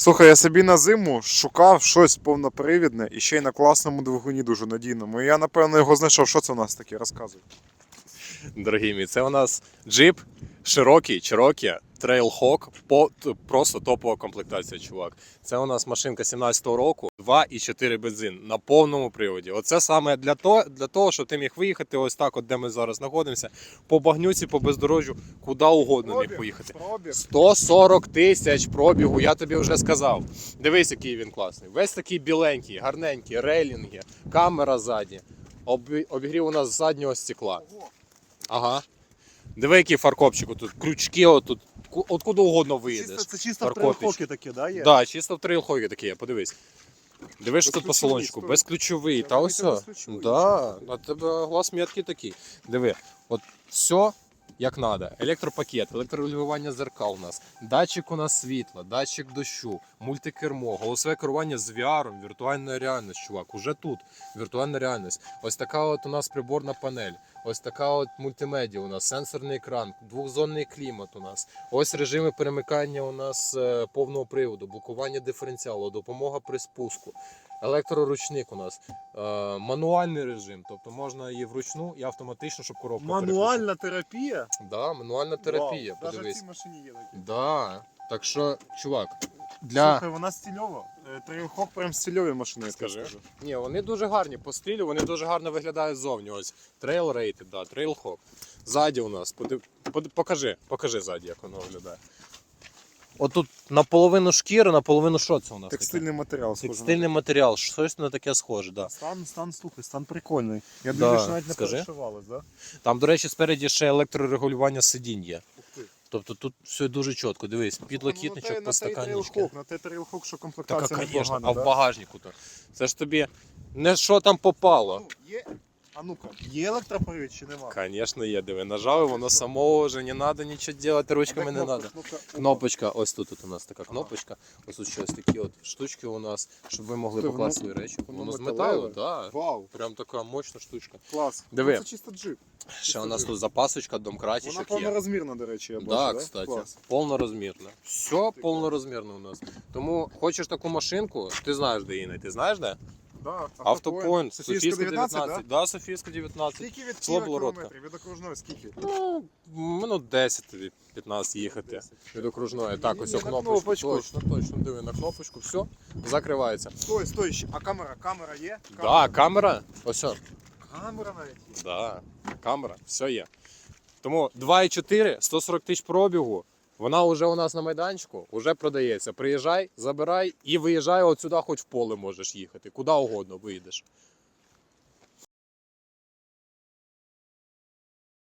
Слухай, я собі на зиму шукав щось повнопривідне і ще й на класному двигуні дуже надійному. І я, напевно, його знайшов. Що це у нас таке? Розказуй. Дорогі мій, це у нас джип широкий, Trailhawk, по, просто топова комплектація, чувак. Це у нас машинка 17-го року, 2,4 бензин на повному приводі. Оце саме для того, для того, щоб ти міг виїхати ось так, от де ми зараз знаходимося, по багнюці, по бездорожжю, куди угодно міг поїхати. Пробіг. 140 тисяч пробігу, я тобі вже сказав. Дивись, який він класний. Весь такий біленький, гарненький, рейлінги, камера ззаді. Обігрів у нас заднього стекла. Ага. Диви, який фаркопчик, тут крючки, отут, откуда угодно виїдеш. Чисто, це чисто в такі, таке, да, є? Да, чисто в трейлхогі такі є, подивись. Дивиш, що тут по салончику, безключовий. Та ось. Да, на тебе глаз м'ятки такий. Диви, от все як треба. Електропакет, електрорегулювання зеркал у нас, датчик у нас світла, датчик дощу, мультикермо, голосове керування з VR, віртуальна реальність, чувак. Уже тут віртуальна реальність. Ось така от у нас приборна панель. Ось така от мультимедіа у нас, сенсорний екран, двохзонний клімат у нас. Ось режими перемикання у нас е, повного приводу, блокування диференціалу, допомога при спуску. Електроручник у нас, е, мануальний режим, тобто можна і вручну, і автоматично, щоб коробка Мануальна терапія. Да, мануальна терапія, Вау, Даже в подивись. цій машині є такі. Да. Так що, чувак, для. Слухай, вона стильова. Е, Трейлхок прям стильові машини, я тобі Скажи. скажу. Ні, вони дуже гарні по стилю, вони дуже гарно виглядають ззовні. Ось Trail Rated, да, Trail Hawk. Ззаді у нас. Поди- поди- Покажи, покажи ззаді, як воно виглядає. Отут наполовину шкіра, наполовину що це у нас? Текстильний матеріал. таке? схоже Текстильний матеріал, щось на таке схоже, да. Стан, стан, слухай, стан прикольний. Я Да, думаю, що навіть не перешивалось, да? Там, до речі, спереді ще електрорегулювання сидінь є. Тобто тут все дуже чітко. Дивись, підлокітничок, підстаканнички. Трейлхок, на те трейлхок, що Так, звісно, а в багажнику то. Це ж тобі не що там попало. А ну-ка, є електропривід чи нема? Звісно, є, диви. Нажав, воно само вже не треба нічого робити, ручками не треба. Кнопочка, ось тут от у нас така кнопочка. Ось тут ще ось такі от штучки у нас, щоб ви могли Слухай, покласти свої речі. воно з металу, так. Вау, Прям така мощна штучка. клас. Диви. Ну, Це чисто джип. Ще у нас тут запасочка, Вона домкратічок є. повнорозмірна, до речі, я бачу, Да, да? кстати, Клас. повнорозмірна. Все повнорозмірне у нас. Тому хочеш таку машинку, ти знаєш, де її знайти. Знаєш де? Да, Автопоінт, Софійська Софійська 19, 19. да? Да, Софійська 19. Скільки від Києва кілометрів? Від окружної скільки? Ну, минут 10-15 їхати від окружної. Так, ось о кнопочку. кнопочку. Точно, точно, диви на кнопочку, все, закривається. Стой, стой, ще- а камера, камера є? Да, камера. Ось. о. Камера навіть є. Да, камера, все є. Тому 2,4, 140 тисяч пробігу. Вона вже у нас на майданчику, вже продається. Приїжджай, забирай і виїжджай от сюди, хоч в поле можеш їхати. Куди угодно виїдеш.